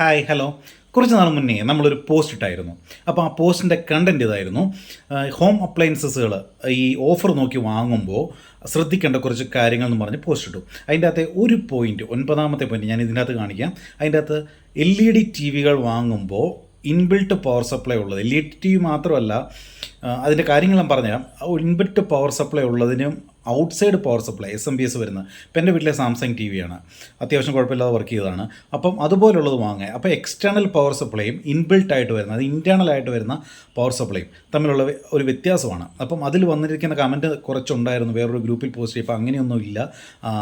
Hi hello കുറച്ച് നാൾ മുന്നേ നമ്മളൊരു പോസ്റ്റ് ഇട്ടായിരുന്നു. അപ്പോൾ ആ പോസ്റ്റിന്റെ കണ്ടന്റ് ഇതായിരുന്നു. ഹോം അപ്ലയൻസസുകൾ ഈ ഓഫർ നോക്കി വാങ്ങുമ്പോൾ ശ്രദ്ധിക്കേണ്ട കുറച്ച് കാര്യങ്ങൾ എന്ന് പറഞ്ഞ് പോസ്റ്റ് ഇട്ടു. അതിന്റെ അകത്തെ ഒരു പോയിന്റ് ഒൻപതാമത്തെ പോയിന്റ് ഞാൻ ഇതിന്റെ അകത്ത് കാണിക്കാം. അതിന്റെ അകത്ത് എൽ ഇ ഡി ടി വികൾ വാങ്ങുമ്പോൾ ഇൻബിൽട്ട് പവർ സപ്ലൈ ഉള്ളത്. L E D T V മാത്രമല്ല അതിന്റെ കാര്യങ്ങൾ ഞാൻ പറഞ്ഞുതരാം inbuilt power supply ഉള്ളതിനും outside power supply S M B S വരുന്നത് ഇപ്പം എന്റെ വീട്ടിലെ സാംസങ് ടി വിയാണ് അത്യാവശ്യം കുഴപ്പമില്ലാതെ വർക്ക് ചെയ്തതാണ്. അപ്പം അതുപോലുള്ളത് വാങ്ങുക അപ്പോൾ എക്സ്റ്റേണൽ പവർ സപ്ലൈയും ഇൻബിൽട്ട് ആയിട്ട് വരുന്ന അത് ഇന്റേർണൽ ആയിട്ട് വരുന്ന പവർ സപ്ലൈയും തമ്മിലുള്ള ഒരു വ്യത്യാസമാണ്. അപ്പം അതിൽ വന്നിരിക്കുന്ന കമന്റ് കുറച്ചുണ്ടായിരുന്നു. വേറൊരു ഗ്രൂപ്പിൽ പോസ്റ്റ് ചെയ്യും അപ്പോൾ അങ്ങനെയൊന്നുമില്ല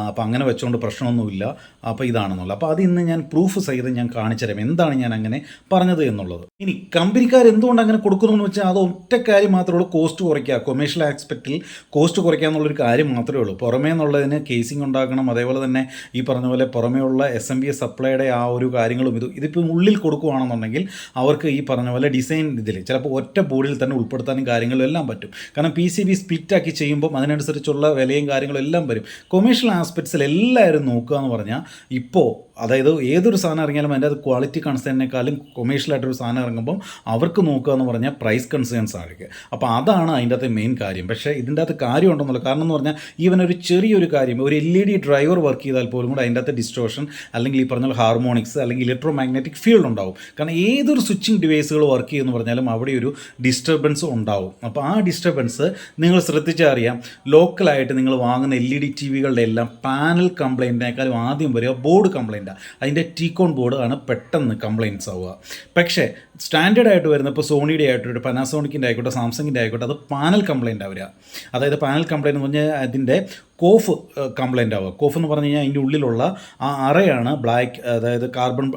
അപ്പോൾ അങ്ങനെ വെച്ചുകൊണ്ട് പ്രശ്നമൊന്നുമില്ല അപ്പോൾ ഇതാണെന്നുള്ളത്. അപ്പോൾ അത് ഇന്ന് ഞാൻ പ്രൂഫ് സഹിതം ഞാൻ കാണിച്ചുതരാം എന്താണ് ഞാൻ അങ്ങനെ പറഞ്ഞത് എന്നുള്ളത്. ഇനി കമ്പനിക്കാർ എന്തുകൊണ്ട് അങ്ങനെ കൊടുക്കുന്നു എന്ന് വെച്ചാൽ അത് ഒറ്റ കാര്യം മാത്രമേ ഉള്ളൂ. കോസ്റ്റ് കുറയ്ക്കുക. കൊമേഴ്ഷ്യൽ ആസ്പെക്റ്റിൽ കോസ്റ്റ് കുറയ്ക്കുക എന്നുള്ളൊരു കാര്യം മാത്രമേ ഉള്ളൂ. പുറമേ എന്നുള്ളതിന് കേസിംഗ് ഉണ്ടാക്കണം അതേപോലെ തന്നെ ഈ പറഞ്ഞ പോലെ പുറമേ ഉള്ള എസ് എം ബി എസ് സപ്ലൈയുടെ ആ ഒരു കാര്യങ്ങളും ഇത് ഇതിപ്പോൾ ഉള്ളിൽ കൊടുക്കുകയാണെന്നുണ്ടെങ്കിൽ അവർക്ക് ഈ പറഞ്ഞ പോലെ ഡിസൈൻ ഇതിൽ ചിലപ്പോൾ ഒറ്റ ബോർഡിൽ തന്നെ ഉൾപ്പെടുത്താനും കാര്യങ്ങളും എല്ലാം പറ്റും. കാരണം പി സി ബി സ്പ്ലിറ്റാക്കി ചെയ്യുമ്പം അതിനനുസരിച്ചുള്ള വിലയും കാര്യങ്ങളും എല്ലാം വരും. കൊമേഴ്ഷ്യൽ ആസ്പെക്ട്സിൽ എല്ലാവരും നോക്കുക എന്ന് പറഞ്ഞാൽ ഇപ്പോൾ അതായത് ഏതൊരു സാധനം ഇറങ്ങിയാലും അതിന്റെ അത് ക്വാളിറ്റി കൺസേണിനേക്കാളും കൊമേഴ്ഷ്യലായിട്ടൊരു സാധനം ഇറങ്ങുമ്പോൾ അവർക്ക് നോക്കുക എന്ന് പറഞ്ഞാൽ പ്രൈസ് കൺസേൺസ് ആയിരിക്കും അപ്പോൾ അതാണ് അതിന്റെ അകത്ത് മെയിൻ കാര്യം. പക്ഷേ ഇതിന്റെ അകത്ത് കാര്യം ഉണ്ടെന്നുള്ള കാരണം എന്ന് പറഞ്ഞാൽ ഈവൻ ഒരു ചെറിയൊരു കാര്യം ഒരു L E D driver work ചെയ്താൽ പോലും കൂടെ അതിന്റെ അകത്ത് ഡിസ്ട്രോഷൻ അല്ലെങ്കിൽ ഈ പറഞ്ഞ ഹാർമോണിക്സ് അല്ലെങ്കിൽ ഇലക്ട്രോ മാഗ്നറ്റിക് ഫീൽഡ് ഉണ്ടാവും. കാരണം ഏതൊരു സ്വിച്ചിങ് ഡിവൈസുകൾ വർക്ക് ചെയ്യുമെന്ന് പറഞ്ഞാലും അവിടെ ഒരു ഡിസ്റ്റർബൻസ് ഉണ്ടാവും. അപ്പോൾ ആ ഡിസ്റ്റർബൻസ് നിങ്ങൾ ശ്രദ്ധിച്ചറിയാം ലോക്കലായിട്ട് നിങ്ങൾ വാങ്ങുന്ന എൽ ഇ ഡി ടി വികളുടെ എല്ലാം പാനൽ കംപ്ലൈന്റിനേക്കാളും ആദ്യം വരിക ബോർഡ് കംപ്ലൈന്റാണ് അതിന്റെ ടീക്കോൺ ബോർഡ് ആണ് പെട്ടെന്ന് കംപ്ലയിന്റ്സ് ആവുക. പക്ഷേ സ്റ്റാൻഡേർഡ് ആയിട്ട് വരുന്ന ഇപ്പോൾ സോണിയുടെ ആയിക്കോട്ടെ പനാസോണിക്കിന്റെ ആയിക്കോട്ടെ സാംസങ്ങിന്റെ ആയിക്കോട്ടെ അത് പാനൽ കംപ്ലയിന്റ് ആവുക അതായത് പാനൽ കംപ്ലയിന്റ് എന്ന് പറഞ്ഞാൽ അതിന്റെ കോഫ് കംപ്ലയിന്റ് ആവുക. കോഫ് എന്ന് പറഞ്ഞു കഴിഞ്ഞാൽ അതിന്റെ ഉള്ളിലുള്ള ആ അറയാണ് ബ്ലാക്ക് അതായത് കാർബൺ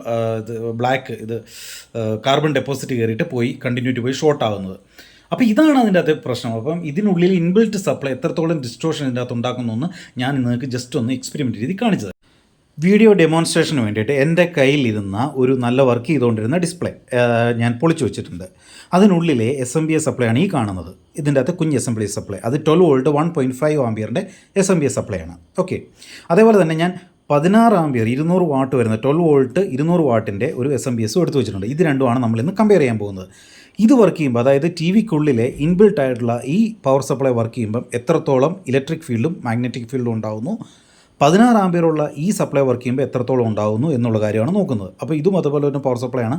ബ്ലാക്ക് ഇത് കാർബൺ ഡെപ്പോസിറ്റ് കയറിയിട്ട് പോയി കണ്ടിന്യൂറ്റി പോയി ഷോർട്ട് ആവുന്നത്. അപ്പോൾ ഇതാണ് അതിന്റെ അകത്തെ പ്രശ്നം. അപ്പം ഇതിനുള്ളിൽ ഇൻബിൽറ്റ് സപ്ലൈ എത്രത്തോളം ഡിസ്ട്രോഷൻ ഇതിന്റെ അകത്ത് ഉണ്ടാക്കുന്നു ഞാൻ നിങ്ങൾക്ക് ജസ്റ്റ് ഒന്ന് എക്സ്പെരിമെന്റ് ചെയ്ത് കാണിച്ചത്. വീഡിയോ ഡെമോൺസ്ട്രേഷന് വേണ്ടിയിട്ട് എന്റെ കയ്യിലിരുന്ന ഒരു നല്ല വർക്ക് ചെയ്തുകൊണ്ടിരുന്ന ഡിസ്പ്ലേ ഞാൻ പൊളിച്ചു വെച്ചിട്ടുണ്ട്. അതിനുള്ളിലെ S M B S supply ആണ് ഈ കാണുന്നത്. ഇതിന്റെ അകത്ത് കുഞ്ഞ് S M B S supply അത് twelve volt one point five ആംബിയറിന്റെ S M B S supply ആണ്. ഓക്കെ അതേപോലെ തന്നെ ഞാൻ പതിനാറ് ആംബിയർ ഇരുന്നൂറ് വാട്ട് വരുന്ന ട്വൽവ് വോൾട്ട് ഇരുന്നൂറ് വാട്ടിന്റെ ഒരു എസ് എം ബി എസും എടുത്തു വെച്ചിട്ടുണ്ട്. ഇത് രണ്ടുമാണ് നമ്മളിന്ന് കമ്പയർ ചെയ്യാൻ പോകുന്നത്. ഇത് വർക്ക് ചെയ്യുമ്പോൾ അതായത് ടി വിക്കുള്ളിലെ ഇൻബിൽട്ട് ആയിട്ടുള്ള ഈ പവർ സപ്ലൈ വർക്ക് ചെയ്യുമ്പം എത്രത്തോളം ഇലക്ട്രിക് ഫീൽഡും മാഗ്നറ്റിക് ഫീൽഡും ഉണ്ടാകുന്നു പതിനാറ് ആമ്പിയറുള്ള ഈ സപ്ലൈ വർക്ക് ചെയ്യുമ്പോൾ എത്രത്തോളം ഉണ്ടാകുന്നു എന്നുള്ള കാര്യമാണ് നോക്കുന്നത്. അപ്പോൾ ഇതും അതുപോലെ തന്നെ പവർ സപ്ലൈ ആണ്.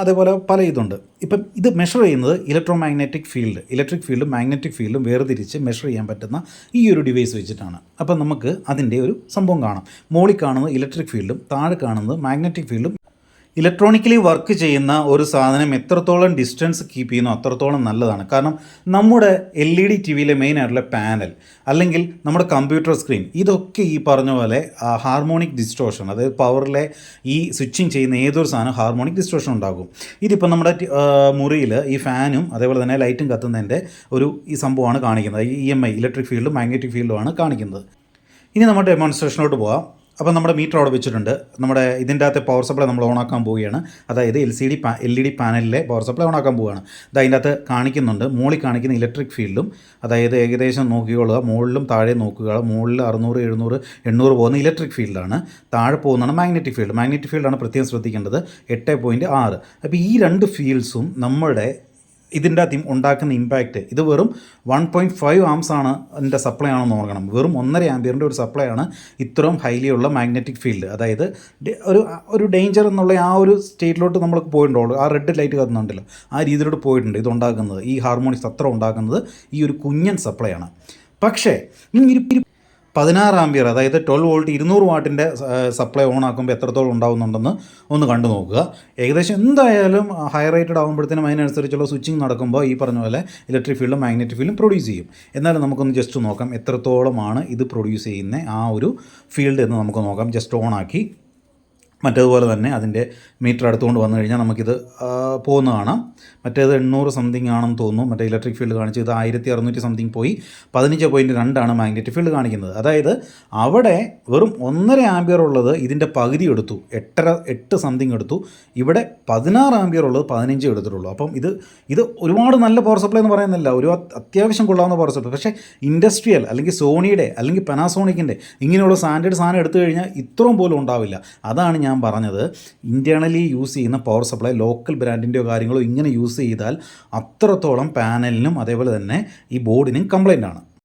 അതേപോലെ പല ഇതുണ്ട്. ഇപ്പം ഇത് മെഷർ ചെയ്യുന്നത് ഇലക്ട്രോ മാഗ്നറ്റിക് ഫീൽഡ് ഇലക്ട്രിക് ഫീൽഡും മാഗ്നറ്റിക് ഫീൽഡും വേർതിരിച്ച് മെഷർ ചെയ്യാൻ പറ്റുന്ന ഈ ഒരു ഡിവൈസ് വെച്ചിട്ടാണ്. അപ്പം നമുക്ക് അതിന്റെ ഒരു സംഭവം കാണാം. മോളിൽ കാണുന്നത് ഇലക്ട്രിക് ഫീൽഡും താഴെ കാണുന്നത് മാഗ്നറ്റിക് ഫീൽഡും ഇലക്ട്രോണിക്കലി വർക്ക് ചെയ്യുന്ന ഒരു സാധനം എത്രത്തോളം ഡിസ്റ്റൻസ് കീപ്പ് ചെയ്യുന്നു അത്രത്തോളം നല്ലതാണ്. കാരണം നമ്മുടെ എൽ ഇ ഡി ടി വിയിലെ മെയിൻ ആയിട്ടുള്ള പാനൽ അല്ലെങ്കിൽ നമ്മുടെ കമ്പ്യൂട്ടർ സ്ക്രീൻ ഇതൊക്കെ ഈ പറഞ്ഞ പോലെ ഹാർമോണിക് ഡിസ്ട്രോഷൻ അതായത് പവറിലെ ഈ സ്വിച്ചിങ് ചെയ്യുന്ന ഏതൊരു സാധനം ഹാർമോണിക് ഡിസ്ട്രോഷൻ ഉണ്ടാകും. ഇതിപ്പോൾ നമ്മുടെ മുറിയിൽ ഈ ഫാനും അതേപോലെ തന്നെ ലൈറ്റും കത്തുന്നതിന്റെ ഒരു ഈ സംഭവമാണ് കാണിക്കുന്നത്. ഇ എം ഐ ഇലക്ട്രിക് ഫീൽഡും മാഗ്നറ്റിക് ഫീൽഡുമാണ് കാണിക്കുന്നത്. ഇനി നമ്മുടെ ഡെമോൺസ്ട്രേഷനോട്ട് പോവാം. അപ്പോൾ നമ്മുടെ മീറ്റർ അവിടെ വെച്ചിട്ടുണ്ട്. നമ്മുടെ ഇതിന്റെ അകത്തെ പവർ സപ്ലൈ നമ്മൾ ഓണാക്കാൻ പോവുകയാണ്. അതായത് എൽ സി ഡി പാ എൽ ഇ ഡി പാനലിലെ പവർ സപ്ലൈ ഓണാക്കാൻ പോവുകയാണ്. ഇത് അതിന്റെ അകത്ത് കാണിക്കുന്നുണ്ട്. മുകളിൽ കാണിക്കുന്ന ഇലക്ട്രിക് ഫീൽഡും അതായത് ഏകദേശം നോക്കിക്കൊള്ളുക മുകളിലും താഴെ നോക്കുക മുകളിൽ അറുന്നൂറ് എഴുന്നൂറ് എണ്ണൂറ് പോകുന്ന ഇലക്ട്രിക് ഫീൽഡാണ് താഴെ പോകുന്നതാണ് മാഗ്നറ്റിക് ഫീൽഡ് മാഗ്നറ്റിക് ഫീൽഡാണ് പ്രത്യേകം ശ്രദ്ധിക്കേണ്ടത്. എട്ട് പോയിന്റ് ആറ്. അപ്പോൾ ഈ രണ്ട് ഫീൽഡ്സും നമ്മുടെ ഇതിന്റെ അകത്ത് ഉണ്ടാക്കുന്ന ഇമ്പാക്റ്റ് ഇത് വെറും വൺ പോയിന്റ് ഫൈവ് ആംസ് ആണ് അതിന്റെ സപ്ലൈ ആണെന്ന് ഓർക്കണം. വെറും ഒന്നര ആംബിയറിന്റെ ഒരു സപ്ലൈ ആണ് ഇത്രയും ഹൈലി ഉള്ള മാഗ്നറ്റിക് ഫീൽഡ് അതായത് ഒരു ഒരു ഡേഞ്ചർ എന്നുള്ള ആ ഒരു സ്റ്റേറ്റിലോട്ട് നമ്മൾ പോയിട്ടുണ്ടോ. ആ റെഡ് ലൈറ്റ് കത്തുന്നുണ്ടല്ലോ. ആ രീതിയിലോട്ട് പോയിട്ടുണ്ട് ഇത് ഉണ്ടാക്കുന്നത് ഈ ഹാർമോണിക്സ് അത്ര ഉണ്ടാക്കുന്നത് ഈ ഒരു കുഞ്ഞൻ സപ്ലൈ ആണ്. പക്ഷേ ഈ പതിനാറ് ആംബിയർ അതായത് ട്വൽവ് വോൾട്ട് ഇരുന്നൂറ് വാട്ടിന്റെ സപ്ലൈ ഓൺ ആക്കുമ്പോൾ എത്രത്തോളം ഉണ്ടാകുന്നുണ്ടെന്ന് ഒന്ന് കണ്ടു നോക്കുക. ഏകദേശം എന്തായാലും ഹൈ റേറ്റഡ് ആകുമ്പോഴത്തേനും അതിനനുസരിച്ചുള്ള സ്വിച്ചിങ് നടക്കുമ്പോൾ ഈ പറഞ്ഞ പോലെ ഇലക്ട്രിക് ഫീൽഡും മാഗ്നറ്റിക് ഫീൽഡും പ്രൊഡ്യൂസ് ചെയ്യും. എന്നാലും നമുക്കൊന്ന് ജസ്റ്റ് നോക്കാം എത്രത്തോളമാണ് ഇത് പ്രൊഡ്യൂസ് ചെയ്യുന്ന ആ ഒരു ഫീൽഡ് എന്ന് നമുക്ക് നോക്കാം. ജസ്റ്റ് ഓൺ ആക്കി മറ്റേതുപോലെ തന്നെ അതിന്റെ മീറ്റർ അടുത്തുകൊണ്ട് വന്നു കഴിഞ്ഞാൽ നമുക്കിത് പോകുന്ന കാണാം മറ്റേത് എണ്ണൂറ് സംതിങ് ആണെന്ന് തോന്നുന്നു. മറ്റേ ഇലക്ട്രിക് ഫീൽഡ് കാണിച്ച്. ഇത് ആയിരത്തി അറുന്നൂറ്റി സംതിങ് പോയി. പതിനഞ്ച് പോയിന്റ് രണ്ടാണ് മാഗ്നറ്റിക് ഫീൽഡ് കാണിക്കുന്നത്. അതായത് അവിടെ വെറും ഒന്നര ആംബിയർ ഉള്ളത് ഇതിന്റെ പകുതി എടുത്തു. എട്ടര എട്ട് സംതിങ് എടുത്തു. ഇവിടെ പതിനാറ് ആംബിയർ ഉള്ളത് പതിനഞ്ച് എടുത്തിട്ടുള്ളൂ. അപ്പം ഇത് ഇത് ഒരുപാട് നല്ല പവർ സപ്ലൈ എന്ന് പറയുന്നില്ല. ഒരു അത്- അത്യാവശ്യം കൊള്ളാവുന്ന പവർ സപ്ലൈ പക്ഷേ ഇൻഡസ്ട്രിയൽ അല്ലെങ്കിൽ സോണിയുടെ അല്ലെങ്കിൽ പനാസോണിക്കിന്റെ ഇങ്ങനെയുള്ള സ്റ്റാൻഡേർഡ് സാധനം എടുത്തു കഴിഞ്ഞാൽ ഇത്രയും പോലും ഉണ്ടാവില്ല. അതാണ് ഞാൻ പറഞ്ഞത് ഇന്റേർണലി യൂസ് ചെയ്യുന്ന പവർ സപ്ലൈ ലോക്കൽ ബ്രാൻഡിന്റെയോ കാര്യങ്ങളോ ഇങ്ങനെ യൂസ് ചെയ്താൽ അത്രത്തോളം പാനലിനും അതേപോലെ തന്നെ ഈ ബോർഡിനും കംപ്ലൈന്റ് ആണ്.